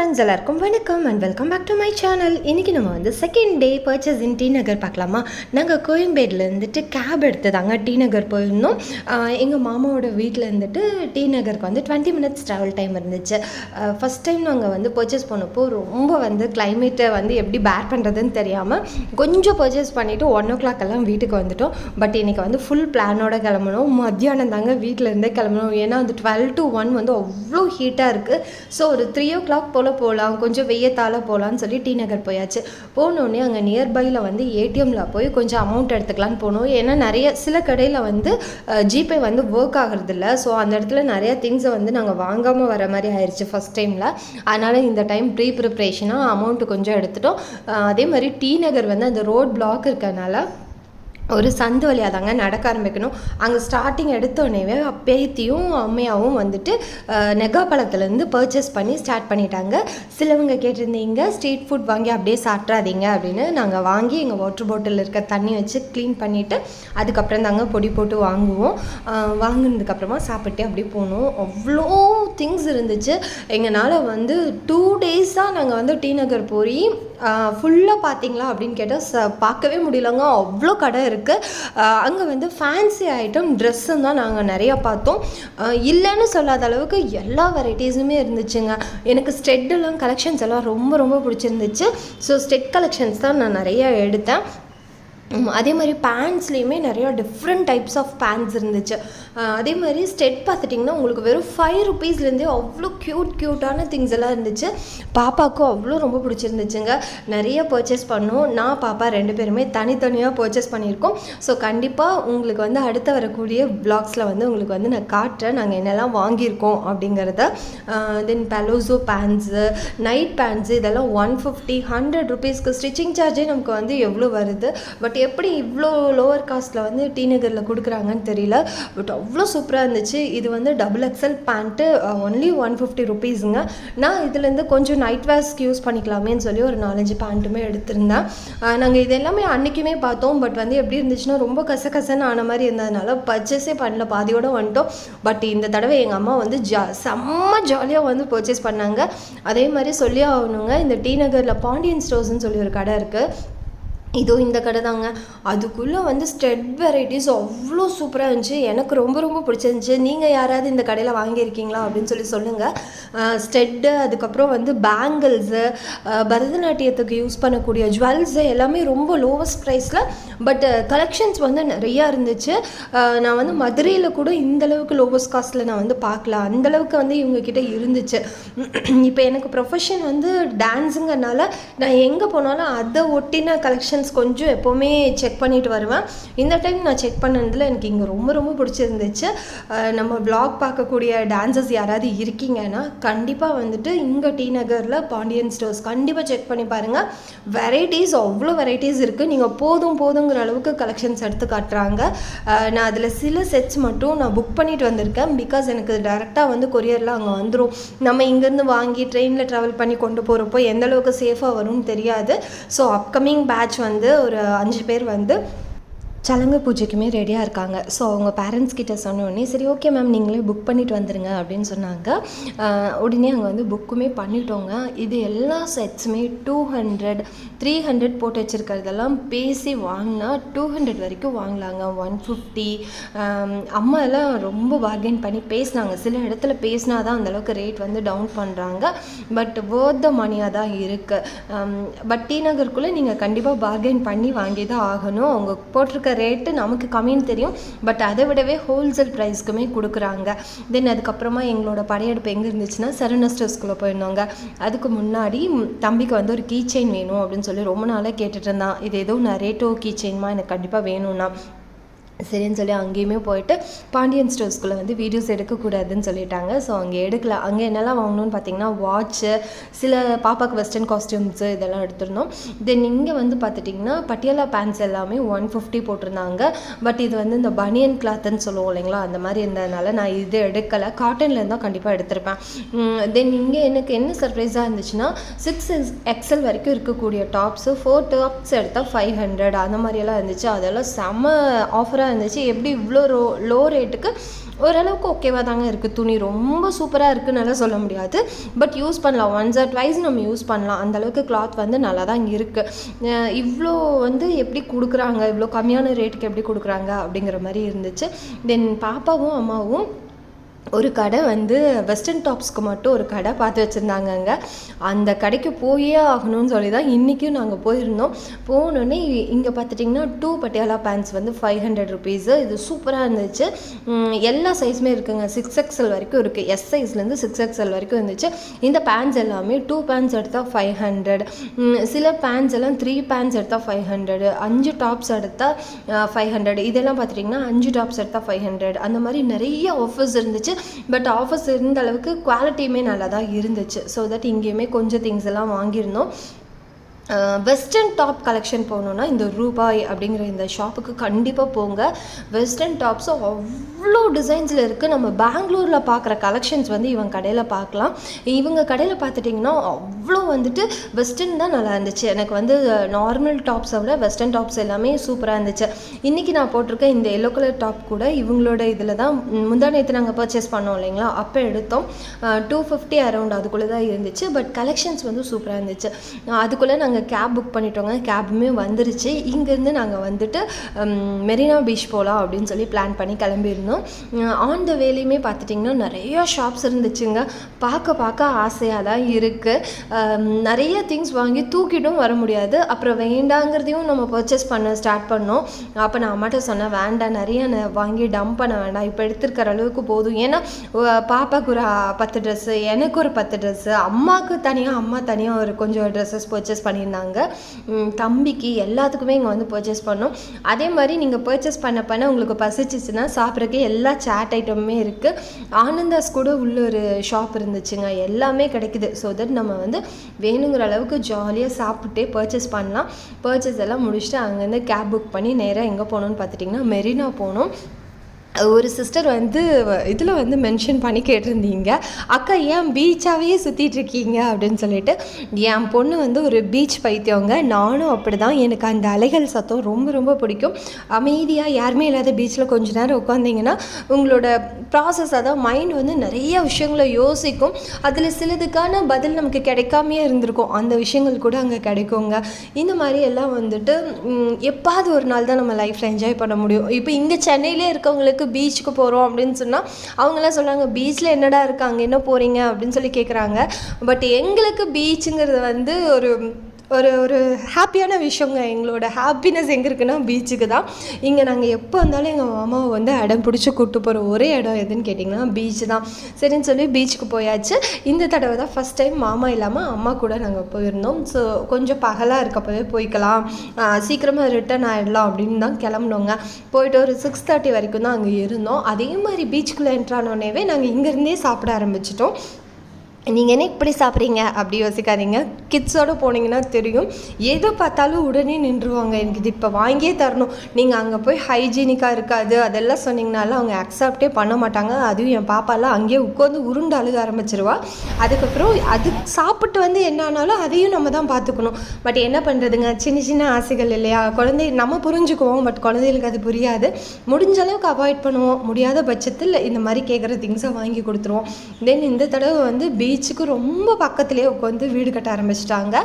Friends எல்லாருக்கும் வணக்கம் and welcome back to my channel இன்றைக்கி நம்ம வந்து second day purchase in T Nagar பார்க்கலாமா? நாங்கள் கோயம்பேடில் இருந்துட்டு கேப் எடுத்ததாங்க டி நகர் போயிருந்தோம். எங்கள் மாமாவோட வீட்டில் இருந்துட்டு டி நகருக்கு வந்து டுவெண்ட்டி மினிட்ஸ் ட்ராவல் டைம் இருந்துச்சு. ஃபஸ்ட் டைம் நாங்கள் வந்து பர்ச்சேஸ் பண்ணப்போ ரொம்ப வந்து கிளைமேட்டை வந்து எப்படி பேர் பண்ணுறதுன்னு தெரியாமல் கொஞ்சம் பர்ச்சேஸ் பண்ணிவிட்டு ஒன் ஓ கிளாக் எல்லாம் வீட்டுக்கு வந்துட்டோம். பட் இன்றைக்கி வந்து ஃபுல் பிளானோட கிளம்பணும் மத்தியானம் தாங்க வீட்டில் இருந்தே கிளம்பணும் ஏன்னா வந்து டுவெல் டு ஒன் வந்து அவ்வளோ ஹீட்டாக இருக்குது ஸோ ஒரு த்ரீ ஓ கிளாக் போல் போகலாம் கொஞ்சம் வெய்யத்தால் போகலான்னு சொல்லி டி நகர் போயாச்சு. போனோடனே அங்கே நியர்பையில் வந்து ஏடிஎம்மில் போய் கொஞ்சம் அமௌண்ட் எடுத்துக்கலான்னு போனோம். ஏன்னா நிறைய சில கடையில் வந்து ஜிபே வந்து ஒர்க் ஆகிறதில்ல. ஸோ அந்த இடத்துல நிறையா திங்ஸை வந்து நாங்கள் வாங்காமல் வர மாதிரி ஆயிடுச்சு ஃபஸ்ட் டைமில் அதனால் இந்த டைம் ப்ரீ ப்ரிப்ரேஷனாக அமௌண்ட்டு கொஞ்சம் எடுத்துட்டோம். அதே மாதிரி டி நகர் வந்து அந்த ரோட் பிளாக் இருக்கனால ஒரு சந்து வழியாக தாங்க நடக்க ஆரம்பிக்கணும். அங்கே ஸ்டார்டிங் எடுத்தோடனே பேத்தியும் அம்மையாவும் வந்துட்டு நெகா நெகாப்பழத்துலேருந்து பர்ச்சேஸ் பண்ணி ஸ்டார்ட் பண்ணிட்டாங்க. சிலவங்க கேட்டிருந்தீங்க ஸ்ட்ரீட் ஃபுட் வாங்கி அப்படியே சாப்பிட்றாதீங்க அப்படின்னு நாங்கள் வாங்கி எங்கள் வாட்டர் பாட்டிலில் இருக்க தண்ணி வச்சு க்ளீன் பண்ணிவிட்டு அதுக்கப்புறம் தாங்க பொடி போட்டு வாங்குவோம். வாங்கினதுக்கப்புறமா வாங்குனதுக்கப்புறமா சாப்பிட்டு அப்படியே போனோம். அவ்வளோ திங்ஸ் இருந்துச்சு. எங்களால் வந்து டூ டேஸாக நாங்கள் வந்து டி நகர் போய் ஃபுல்லாக பார்த்தீங்களா அப்படின்னு கேட்டால் ச பார்க்கவே முடியலங்க. அவ்வளோ கடை இருக்குது அங்கே வந்து ஃபேன்சி ஐட்டம் ட்ரெஸ்ஸும் தான் நாங்கள் நிறையா பார்த்தோம். இல்லைன்னு சொல்லாத அளவுக்கு எல்லா வெரைட்டிஸுமே இருந்துச்சுங்க. எனக்கு ஸ்டெட்டெல்லாம் கலெக்ஷன்ஸ் எல்லாம் ரொம்ப ரொம்ப பிடிச்சிருந்துச்சு. ஸோ ஸ்டெட் கலெக்ஷன்ஸ் தான் நான் நிறைய எடுத்தேன். அதே மாதிரி பேண்ட்ஸ்லேயுமே நிறையா டிஃப்ரெண்ட் டைப்ஸ் ஆஃப் பேண்ட்ஸ் இருந்துச்சு. அதே மாதிரி ஸ்டெட் பார்த்துட்டிங்கன்னா உங்களுக்கு வெறும் ஃபைவ் ருபீஸ்லேருந்தே அவ்வளோ க்யூட் க்யூட்டான திங்ஸ் எல்லாம் இருந்துச்சு. பாப்பாவுக்கும் அவ்வளோ ரொம்ப பிடிச்சிருந்துச்சுங்க. நிறைய பர்ச்சேஸ் பண்ணோம். நான் பாப்பா ரெண்டு பேருமே தனித்தனியாக பர்ச்சேஸ் பண்ணியிருக்கோம். ஸோ கண்டிப்பாக உங்களுக்கு வந்து அடுத்து வரக்கூடிய பிளாக்ஸில் வந்து உங்களுக்கு வந்து நான் காட்டுறேன். நாங்கள் என்னெல்லாம் வாங்கியிருக்கோம் அப்படிங்கிறத. Then palazzo pants night pants இதெல்லாம் ஒன் ஃபிஃப்டி ஹண்ட்ரட் ருபீஸ்க்கு ஸ்டிச்சிங் சார்ஜே நமக்கு வந்து எவ்வளோ வருது? பட் எப்படி இவ்வளோ லோவர் காஸ்ட்டில் வந்து டி நகரில் கொடுக்குறாங்கன்னு தெரியல. பட் அவ்வளோ சூப்பராக இருந்துச்சு. இது வந்து double XL pant only one fifty ருபீஸுங்க நான் இதுலேருந்து கொஞ்சம் நைட் வேர்ஸ்க்கு யூஸ் பண்ணிக்கலாமேன்னு சொல்லி ஒரு நாலஞ்சு பேண்ட்டுமே எடுத்திருந்தேன். நாங்கள் இது எல்லாமே அன்றைக்குமே பார்த்தோம். பட் வந்து எப்படி இருந்துச்சுன்னா ரொம்ப கசகசன்னு ஆன மாதிரி இருந்ததுனால பர்ச்சேஸே பண்ணல. பாதியோட வந்துட்டோம். பட் இந்த தடவை எங்கள் அம்மா வந்து ஜா செம்ம ஜாலியாக வந்து பர்ச்சேஸ் பண்ணாங்க. அதே மாதிரி சொல்லி ஆகணுங்க. இந்த டி நகரில் பாண்டியன் ஸ்டோர்ஸ்னு சொல்லி ஒரு கடை இருக்குது இதோ இந்த கடை தாங்க. அதுக்குள்ளே வந்து ஸ்டெட் வெரைட்டிஸ் அவ்வளோ சூப்பராக இருந்துச்சு. எனக்கு ரொம்ப ரொம்ப பிடிச்சிருந்துச்சி. நீங்கள் யாராவது இந்த கடையில் வாங்கியிருக்கீங்களா அப்படின்னு சொல்லி சொல்லுங்கள் ஸ்டெட்டு அதுக்கப்புறம் வந்து பேங்கிள்ஸு பரதநாட்டியத்துக்கு யூஸ் பண்ணக்கூடிய ஜுவல்ஸு எல்லாமே ரொம்ப லோவஸ்ட் ப்ரைஸில் பட் கலெக்ஷன்ஸ் வந்து நிறையா இருந்துச்சு. நான் வந்து மதுரையில் கூட இந்தளவுக்கு லோவஸ்ட் காஸ்ட்டில் நான் வந்து பார்க்கல. அந்த அளவுக்கு வந்து இவங்கக்கிட்ட இருந்துச்சு. இப்போ எனக்கு ப்ரொஃபஷன் வந்து டான்ஸுங்கிறனால நான் எங்கே போனாலும் அதை ஒட்டின கலெக்ஷன் கலெக்ஷன்ஸ் கொஞ்சம் எப்போவுமே செக் பண்ணிட்டு வருவேன். இந்த டைம் நான் செக் பண்ணதில் எனக்கு இங்கே ரொம்ப ரொம்ப பிடிச்சிருந்துச்சு. நம்ம பிளாக் பார்க்கக்கூடிய டான்சர்ஸ் யாராவது இருக்கீங்கன்னா கண்டிப்பாக வந்துட்டு இங்கே டி நகரில் பாண்டியன் ஸ்டோர்ஸ் கண்டிப்பாக செக் பண்ணி பாருங்கள் வெரைட்டிஸ் அவ்வளோ வெரைட்டிஸ் இருக்குது நீங்கள் போதும் போதுங்கிற அளவுக்கு கலெக்ஷன்ஸ் எடுத்து காட்டுறாங்க. நான் அதில் சில செட்ஸ் மட்டும் நான் புக் பண்ணிட்டு வந்திருக்கேன். பிகாஸ் எனக்கு டேரெக்டாக வந்து கொரியரில் அங்கே வந்துடும் நம்ம இங்கேருந்து வாங்கி ட்ரெயினில் ட்ராவல் பண்ணி கொண்டு போகிறப்போ எந்த அளவுக்கு சேஃபாக வரும்னு தெரியாது. ஸோ அப்கமிங் பேட்ச் வந்து வந்து ஒரு அஞ்சு பேர் வந்து சலங்கு பூஜைக்குமே ரெடியாக இருக்காங்க. ஸோ அவங்க பேரண்ட்ஸ் கிட்ட சொன்னோடனே சரி ஓகே மேம் நீங்களே புக் பண்ணிட்டு வந்துடுங்க அப்படின்னு சொன்னாங்க. உடனே அங்கே வந்து புக்குமே பண்ணிட்டோங்க. இது எல்லா செட்ஸுமே டூ ஹண்ட்ரட் த்ரீ ஹண்ட்ரட் போட்டு வச்சுருக்கிறதெல்லாம் பேசி வாங்கினா டூ ஹண்ட்ரட் வரைக்கும் வாங்கலாங்க. ஒன் ஃபிஃப்டி அம்மா எல்லாம் ரொம்ப பார்கெயின் பண்ணி பேசினாங்க. சில இடத்துல பேசினா தான் அந்தளவுக்கு ரேட் வந்து டவுன் பண்ணுறாங்க பட் வேர்த் த மணியாக தான் இருக்குது பட் டி நகருக்குள்ளே நீங்கள் கண்டிப்பாக பார்கெயின் பண்ணி வாங்கி தான் ஆகணும். அவங்க போட்டிருக்க ரேட்டு நமக்கு கம்மின்னு தெரியும். பட் அதை விடவே ஹோல்சேல் ப்ரைஸ்க்குமே கொடுக்குறாங்க. தென் அதுக்கப்புறமா எங்களோட படையெடுப்பு எங்கே இருந்துச்சுன்னா சரவணா ஸ்டோர்ஸ்குள்ளே அதுக்கு முன்னாடி தம்பிக்கு வந்து ஒரு கீ செயின் வேணும் அப்படின்னு சொல்லி ரொம்ப நாளாக கேட்டுட்டு இருந்தான். இது ஏதோ நரேட்டோ கீ செயின்மா எனக்கு கண்டிப்பாக வேணும்னா. சரின்னு சொல்லி அங்கேயுமே போயிட்டு பாண்டியன் ஸ்டோர்ஸ்குள்ளே வந்து வீடியோஸ் எடுக்கக்கூடாதுன்னு சொல்லிட்டாங்க. ஸோ அங்கே எடுக்கல. அங்கே என்னெல்லாம் வாங்கணும்னு பார்த்தீங்கன்னா வாட்ச்சு சில பாப்பாக்கு வெஸ்டர்ன் காஸ்டியூம்ஸு இதெல்லாம் எடுத்திருந்தோம். தென் இங்கே வந்து பார்த்துட்டிங்கன்னா பட்டியாலா பேண்ட்ஸ் எல்லாமே ஒன் ஃபிஃப்டி போட்டிருந்தாங்க. பட் இது வந்து இந்த பனியன் கிளாத்துன்னு சொல்லுவோம் இல்லைங்களா? அந்த மாதிரி இருந்ததுனால நான் இது எடுக்கலை. காட்டனில் இருந்தால் கண்டிப்பாக எடுத்திருப்பேன். தென் இங்கே எனக்கு என்ன சர்ப்ரைஸாக இருந்துச்சுன்னா சிக்ஸ் எக்ஸல் வரைக்கும் இருக்கக்கூடிய டாப்ஸு ஃபோர் டாப்ஸ் எடுத்தால் ஃபைவ் ஹண்ட்ரட் அந்த மாதிரியெல்லாம் இருந்துச்சு. அதெல்லாம் செம்ம ஆஃபராக இருந்துச்சு. எப்படி இவ்வளோ ரோ லோ ரேட்டுக்கு ஓரளவுக்கு ஓகேவாக தாங்க இருக்குது துணி. ரொம்ப சூப்பராக இருக்குன்னு சொல்ல முடியாது. பட் யூஸ் பண்ணலாம். ஒன்ஸ் ஆர் ட்வைஸ் நம்ம யூஸ் பண்ணலாம். அந்தளவுக்கு கிளாத் வந்து நல்லா தான் இருக்குது இவ்வளோ வந்து எப்படி கொடுக்குறாங்க? இவ்வளோ கம்மியான ரேட்டுக்கு எப்படி கொடுக்குறாங்க? அப்படிங்கிற மாதிரி இருந்துச்சு. தென் பாப்பாவும் அம்மாவும் ஒரு கடை வந்து வெஸ்டர்ன் டாப்ஸ்க்கு மட்டும் ஒரு கடை பார்த்து வச்சுருந்தாங்க அங்கே. அந்த கடைக்கு போயே ஆகணும்னு சொல்லி தான் இன்றைக்கும் நாங்கள் போயிருந்தோம். போனோடனே இங்கே பார்த்துட்டிங்கன்னா டூ பட்டியாலா பேண்ட்ஸ் வந்து ஃபைவ் ஹண்ட்ரட் ருபீஸு இது சூப்பராக இருந்துச்சு. எல்லா சைஸுமே இருக்குங்க. சிக்ஸ் எக்ஸல் வரைக்கும் இருக்குது எஸ் சைஸ்லேருந்து சிக்ஸ் எக்ஸல் வரைக்கும் இருந்துச்சு. இந்த பேண்ட்ஸ் எல்லாமே டூ பேண்ட்ஸ் எடுத்தால் ஃபைவ் ஹண்ட்ரட் சில பேண்ட்ஸ் எல்லாம் த்ரீ பேண்ட்ஸ் எடுத்தால் ஃபைவ் ஹண்ட்ரட் அஞ்சு டாப்ஸ் எடுத்தால் ஃபைவ் ஹண்ட்ரட் இதெல்லாம் பார்த்துட்டிங்கன்னா அஞ்சு டாப்ஸ் எடுத்தால் ஃபைவ் ஹண்ட்ரட் அந்த மாதிரி நிறைய ஆஃபர்ஸ் இருந்துச்சு. பட் ஆஃபர்ஸ் இருந்த அளவுக்கு குவாலிட்டியுமே நல்லா தான் இருந்துச்சு. ஸோ தட் இங்கேயுமே கொஞ்சம் திங்ஸ் எல்லாம் வாங்கியிருந்தோம். வெஸ்டர்ன் டாப் கலெக்ஷன் போகணுன்னா இந்த ரூபாய் அப்படிங்கிற இந்த ஷாப்புக்கு கண்டிப்பாக போங்க. வெஸ்டர்ன் டாப்ஸும் அவ்வளோ டிசைன்ஸில் இருக்குது நம்ம பெங்களூரில் பார்க்குற கலெக்ஷன்ஸ் வந்து இவங்க கடையில் பார்க்கலாம். இவங்க கடையில் பார்த்துட்டிங்கன்னா அவ்வளோ வந்துட்டு வெஸ்டர்ன் தான் நல்லா இருந்துச்சு. எனக்கு வந்து நார்மல் டாப்ஸை விட வெஸ்டர்ன் டாப்ஸ் எல்லாமே சூப்பராக இருந்துச்சு. இன்றைக்கி நான் போட்டிருக்க இந்த எல்லோ கலர் டாப் கூட இவங்களோட இதில் தான் முந்தா நேற்று நாங்கள் பர்ச்சேஸ் பண்ணோம் இல்லைங்களா? அப்போ எடுத்தோம். டூ ஃபிஃப்டி அரௌண்ட் அதுக்குள்ளே தான் இருந்துச்சு. பட் கலெக்ஷன்ஸ் வந்து சூப்பராக இருந்துச்சு. அதுக்குள்ளே நாங்கள் கேப் புக் பண்ணிட்டோங்க. கேபுமே வந்துருச்சு. இங்கேருந்து நாங்கள் வந்துட்டு மெரினா பீச் போகலாம் அப்படின்னு சொல்லி பிளான் பண்ணி கிளம்பியிருந்தோம். ஆன் த வேலையுமே பார்த்துட்டிங்கன்னா நிறைய ஷாப்ஸ் இருந்துச்சுங்க. பார்க்க பார்க்க ஆசையாக தான் இருக்குது நிறைய திங்ஸ் வாங்கி தூக்கிட்டும் வர முடியாது. அப்புறம் வேண்டாங்கிறதையும் நம்ம பர்ச்சேஸ் பண்ண ஸ்டார்ட் பண்ணோம். அப்போ நான் அம்மாட்ட சொன்னேன் வேண்டாம் நிறைய ந- வாங்கி டம்ப் பண்ண வேண்டாம். இப்போ எடுத்துருக்கிற அளவுக்கு போதும். ஏன்னா பாப்பாவுக்கு ஒரு பத்து ட்ரெஸ்ஸு எனக்கு ஒரு பத்து ட்ரெஸ்ஸு அம்மாவுக்கு தனியாக அம்மா தனியாக ஒரு கொஞ்சம் ட்ரெஸ்ஸஸ் பர்ச்சேஸ் பண்ணியிருந்தாங்க. தம்பிக்கு எல்லாத்துக்குமே இங்கே வந்து பர்ச்சேஸ் பண்ணோம். அதே மாதிரி நீங்கள் பர்ச்சேஸ் பண்ண பண்ண உங்களுக்கு பசிச்சிச்சுன்னா சாப்பிட்றக்கு எல்லா சாட் ஐட்டமுமே இருக்குது ஆனந்தாஸ் கூட உள்ள ஒரு ஷாப் இருந்துச்சுங்க. எல்லாமே கிடைக்குது. ஸோ தட் நம்ம வந்து வேணுங்கிற அளவுக்கு ஜாலியாக சாப்பிட்டே பர்ச்சேஸ் பண்ணலாம். பர்ச்சேஸ் எல்லாம் முடிச்சுட்டு அங்கேருந்து கேப் புக் பண்ணி நேராக எங்கே போகணுன்னு பார்த்துட்டிங்கன்னா மெரினா போனோம். ஒரு சிஸ்டர் வந்து இதில் வந்து மென்ஷன் பண்ணி கேட்டிருந்தீங்க. அக்கா ஏன் பீச்சாகவே சுற்றிட்டுருக்கீங்க அப்படின்னு சொல்லிட்டு என் பொண்ணு வந்து ஒரு பீச் பைத்தியவங்க நானும் அப்படி தான் எனக்கு அந்த அலைகள் சத்தம் ரொம்ப ரொம்ப பிடிக்கும். அமைதியாக யாருமே இல்லாத பீச்சில் கொஞ்ச நேரம் உட்காந்திங்கன்னா உங்களோட ப்ராசஸ் அதான் மைண்ட் வந்து நிறைய விஷயங்களை யோசிக்கும். அதில் சிலதுக்கான பதில் நமக்கு கிடைக்காமையே இருந்திருக்கும். அந்த விஷயங்கள் கூட அங்கே கிடைக்குங்க. இந்த மாதிரி எல்லாம் வந்துட்டு எப்பாவது ஒரு நாள் தான் நம்ம லைஃப்பில் என்ஜாய் பண்ண முடியும். இப்போ இங்கே சென்னையிலே இருக்கவங்களுக்கு பீச்சுக்கு போகிறோம் அப்படின்னு சொன்னால் அவங்களாம் சொல்கிறாங்க பீச்சில் என்னடா இருக்காங்க அங்கே என்ன போகிறீங்க அப்படின்னு சொல்லி கேட்குறாங்க பட் எங்களுக்கு பீச்சுங்கிறது வந்து ஒரு ஒரு ஒரு ஹாப்பியான விஷயங்க. எங்களோட ஹாப்பினஸ் எங்கே இருக்குன்னா பீச்சுக்கு தான். இங்கே நாங்கள் எப்போ வந்தாலும் எங்கள் மாமாவை வந்து இடம் பிடிச்சி கூப்பிட்டு போகிற ஒரே இடம் எதுன்னு கேட்டிங்கன்னா பீச் தான். சரின்னு சொல்லி பீச்சுக்கு போயாச்சு. இந்த தடவை தான் ஃபஸ்ட் டைம் மாமா இல்லாமல் அம்மா கூட நாங்கள் போயிருந்தோம். ஸோ கொஞ்சம் பகலாக இருக்கப்பவே போய்க்கலாம். சீக்கிரமாக ரிட்டர்ன் ஆகிடலாம் அப்படின்னு தான் கிளம்புனோங்க. போயிட்டு ஒரு சிக்ஸ் தேர்ட்டி வரைக்கும் தான் அங்கே இருந்தோம். அதே மாதிரி பீச்சுக்குள்ளே என்ட்ரானோடனே நாங்கள் இங்கேருந்தே சாப்பிட ஆரம்பிச்சிட்டோம். நீங்கள் என்ன இப்படி சாப்பிட்றீங்க? அப்படி யோசிக்காதீங்க. கிட்ஸோடு போனீங்கன்னா தெரியும். எதை பார்த்தாலும் உடனே நின்றுவாங்க. எனக்கு இது இப்போ வாங்கியே தரணும். நீங்கள் அங்கே போய் ஹைஜீனிக்காக இருக்காது. அதெல்லாம் சொன்னீங்கனாலும் அவங்க அக்செப்டே பண்ண மாட்டாங்க. அதுவும் என் பாப்பாலாம் அங்கேயே உட்காந்து உருண்டு அழுக ஆரம்பிச்சிருவா. அதுக்கப்புறம் அது சாப்பிட்டு வந்து என்ன ஆனாலும் அதையும் நம்ம தான் பார்த்துக்கணும். பட் என்ன பண்ணுறதுங்க சின்ன சின்ன ஆசைகள் இல்லையா? குழந்தை நம்ம புரிஞ்சுக்குவோம். பட் குழந்தைகளுக்கு அது புரியாது. முடிஞ்ச அளவுக்கு அவாய்ட் பண்ணுவோம். முடியாத பட்சத்தில் இந்த மாதிரி கேட்குற திங்ஸை வாங்கி கொடுத்துருவோம். தென் இந்த தடவை வந்து பீச்சுக்கு ரொம்ப பக்கத்துலேயே உட்காந்து வீடு கட்ட ஆரம்பிச்சிட்டாங்க.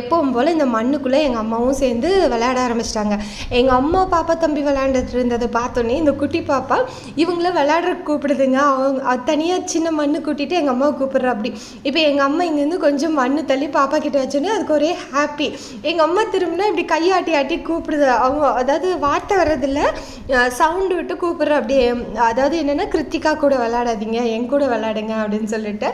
எப்பவும் போல் இந்த மண்ணுக்குள்ளே எங்கள் அம்மாவும் சேர்ந்து விளையாட ஆரம்பிச்சிட்டாங்க. எங்கள் அம்மா பாப்பா தம்பி விளையாண்டுட்டு இருந்ததை பார்த்தோன்னே இந்த குட்டி பாப்பா இவங்கள விளையாடுற கூப்பிடுதுங்க. அவங்க தனியாக சின்ன மண்ணு கூட்டிகிட்டு எங்கள் அம்மாவை கூப்பிட்ற அப்படி. இப்போ எங்கள் அம்மா இங்கேருந்து கொஞ்சம் மண்ணு தள்ளி பாப்பா கிட்ட வச்சோன்னே அதுக்கு ஒரே ஹாப்பி எங்கள் அம்மா திரும்பினா இப்படி கையாட்டி ஆட்டி கூப்பிடுது. அவங்க அதாவது வார்த்தை வர்றதில்ல. சவுண்டு விட்டு கூப்பிட்ற அப்படியே. அதாவது என்னென்னா கிருத்திகா கூட விளையாடாதீங்க என் கூட விளையாடுங்க அப்படின்னு சொல்லிட்டு.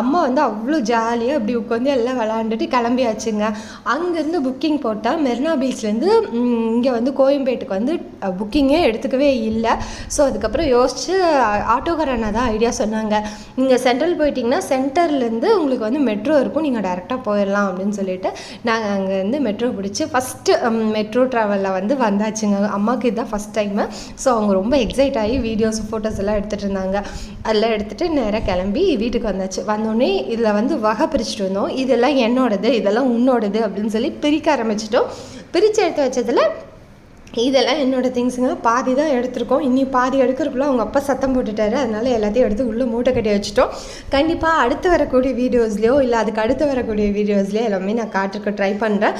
அம்மா வந்து அவ்வளோ ஜாலியாக அப்படி உட்காந்து எல்லாம் விளாண்டுட்டு கிளம்பியாச்சுங்க. அங்கேருந்து புக்கிங் போட்டால் மெரினா பீச்லேருந்து இங்கே வந்து கோயம்பேட்டுக்கு வந்து புக்கிங்கே எடுத்துக்கவே இல்லை. ஸோ அதுக்கப்புறம் யோசிச்சு ஆட்டோக்காரண்ணா தான் ஐடியா சொன்னாங்க. நீங்கள் சென்ட்ரல் போயிட்டீங்கன்னா சென்டர்லேருந்து உங்களுக்கு வந்து மெட்ரோ இருக்கும். நீங்கள் டேரெக்டாக போயிடலாம் அப்படின்னு சொல்லிட்டு நாங்கள் அங்கேருந்து மெட்ரோ பிடிச்சி ஃபஸ்ட்டு மெட்ரோ ட்ராவலில் வந்து வந்தாச்சுங்க. அம்மாவுக்கு இதுதான் ஃபஸ்ட் டைமு ஸோ அவங்க ரொம்ப எக்ஸைட் ஆகி வீடியோஸ் ஃபோட்டோஸ் எல்லாம் எடுத்துகிட்டு இருந்தாங்க. அதெல்லாம் எடுத்துகிட்டு நேராக கிளம்பி வீட்டுக்கு வந்தாச்சு. வந்தோடனே இதில் வந்து வகை பிரிச்சுட்டு வந்தோம். இதெல்லாம் என்னோடது இதெல்லாம் உன்னோடது அப்படின்னு சொல்லி பிரிக்க ஆரம்பிச்சிட்டோம். பிரித்து எடுத்து வச்சதில் இதெல்லாம் என்னோட திங்ஸுங்க. பாதி தான் எடுத்திருக்கோம். இனி பாதி எடுக்கிறதுக்குள்ள அவங்க அப்பா சத்தம் போட்டுட்டாரு. அதனால எல்லாத்தையும் எடுத்து உள்ளே மூட்டை கட்டி வச்சுட்டோம். கண்டிப்பாக அடுத்து வரக்கூடிய வீடியோஸ்லையோ இல்லை அதுக்கு அடுத்து வரக்கூடிய வீடியோஸ்லையோ எல்லாமே நான் காட்டுறக்கு ட்ரை பண்ணுறேன்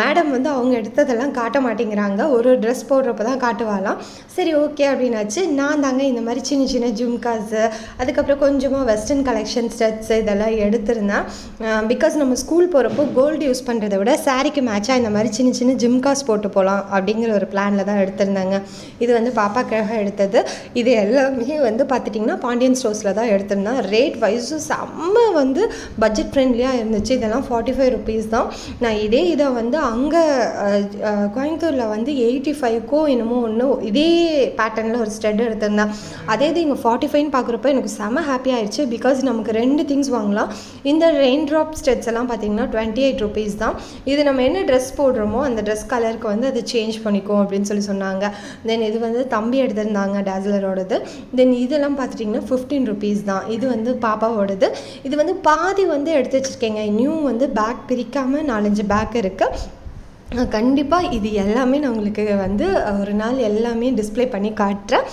மேடம் வந்து அவங்க எடுத்ததெல்லாம் காட்ட மாட்டேங்கிறாங்க. ஒரு ட்ரெஸ் போடுறப்ப தான் காட்டுவாலாம் சரி ஓகே அப்படின்னாச்சு. நான் தாங்க இந்த மாதிரி சின்ன சின்ன ஜும்காஸு அதுக்கப்புறம் கொஞ்சமாக வெஸ்டர்ன் கலெக்ஷன் ஸ்டெட்ஸ் இதெல்லாம் எடுத்திருந்தேன். பிகாஸ் நம்ம ஸ்கூல் போகிறப்போ கோல்டு யூஸ் பண்ணுறதை விட சாரிக்கு மேட்சாக இந்த மாதிரி சின்ன சின்ன ஜிம்காஸ் போட்டு போகலாம் அப்படிங்கிற ஒரு பிளானில் தான் எடுத்திருந்தாங்க. இது வந்து பாப்பாக்காக எடுத்தது. இது எல்லாமே வந்து பார்த்துட்டிங்கன்னா பாண்டியன் ஸ்டோர்ஸில் தான் எடுத்திருந்தேன். ரேட் வைஸும் செம்ம வந்து பட்ஜெட் ஃப்ரெண்ட்லியாக இருந்துச்சு. இதெல்லாம் ஃபார்ட்டி ஃபைவ் ருபீஸ் தான். நான் இதே இதை வந்து அங்கே கோயம்புத்தூரில் வந்து எயிட்டி ஃபைவ்க்கோ என்னமோ ஒன்று இதே பேட்டர்னில் ஒரு ஸ்டெட் எடுத்திருந்தேன். அதே இது இங்கே ஃபார்ட்டி ஃபைவ்னு பார்க்குறப்ப எனக்கு செம்ம ஹாப்பி ஆயிடுச்சு பிகாஸ் நமக்கு ரெண்டு திங்ஸ் வாங்கலாம். இந்த ரெயின் ட்ராப் ஸ்டெட்ஸ் எல்லாம் பார்த்தீங்கன்னா டுவெண்ட்டி எயிட் ருபீஸ் தான். இது நம்ம என்ன ட்ரெஸ் போடுறோமோ அந்த ட்ரெஸ் கலருக்கு வந்து அது சேஞ்ச் இருக்கும் அப்படின்னு சொல்லி சொன்னாங்க. தென் இது வந்து தம்பி எடுத்திருந்தாங்க டேஸ்லரோடது தென் இதெல்லாம் பார்த்துட்டிங்கன்னா ஃபிஃப்டீன் ருபீஸ் தான். இது வந்து பாப்பாவோடது. இது வந்து பாதி வந்து எடுத்து வச்சுருக்கேங்க. இன்னும் வந்து பேக் பிரிக்காமல் நாலஞ்சு பேக் இருக்குது கண்டிப்பாக இது எல்லாமே நான் உங்களுக்கு வந்து ஒரு நாள் எல்லாமே டிஸ்ப்ளே பண்ணி காட்டுறேன்.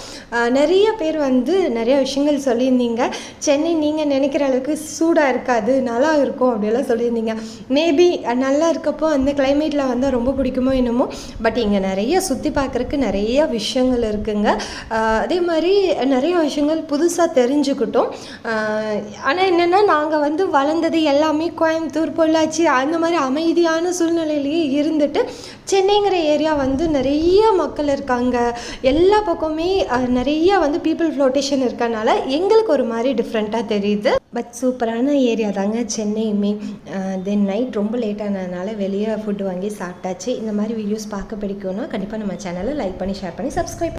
நிறைய பேர் வந்து நிறைய விஷயங்கள் சொல்லியிருந்தீங்க. சென்னை நீங்கள் நினைக்கிற அளவுக்கு சூடாக இருக்காது நல்லா இருக்கும் அப்படியெல்லாம் சொல்லியிருந்தீங்க. மேபி நல்லா இருக்கப்போ அந்த கிளைமேட்டில் வந்தால் ரொம்ப பிடிக்குமோ என்னமோ பட் இங்கே நிறைய சுற்றி பார்க்குறக்கு நிறைய விஷயங்கள் இருக்குங்க. அதே மாதிரி நிறைய விஷயங்கள் புதுசாக தெரிஞ்சுக்கிட்டோம். ஆனால் என்னென்னா நாங்கள் வந்து வளர்ந்தது எல்லாமே கோயம்புத்தூர் பொள்ளாச்சி அந்த மாதிரி அமைதியான சூழ்நிலையிலேயே இருந்துட்டு சென்னைங்கிற ஏரியா வந்து நிறைய மக்கள் இருக்காங்க. எல்லா பக்கமே நிறைய வந்து பீப்புள் ஃப்ளோட்டேஷன் இருக்கனால எங்களுக்கு ஒரு மாதிரி டிஃப்ரெண்ட்டாக தெரியுது. பட் சூப்பரான ஏரியா தாங்க சென்னையுமே. தென் நைட் ரொம்ப லேட் ஆனதுனால வெளியே ஃபுட் வாங்கி சாப்பிட்டாச்சு. இந்த மாதிரி வீடியோஸ் பார்க்க பிடிக்கும்னா கண்டிப்பாக நம்ம சேனலை லைக் பண்ணி ஷேர் பண்ணி சப்ஸ்கிரைப்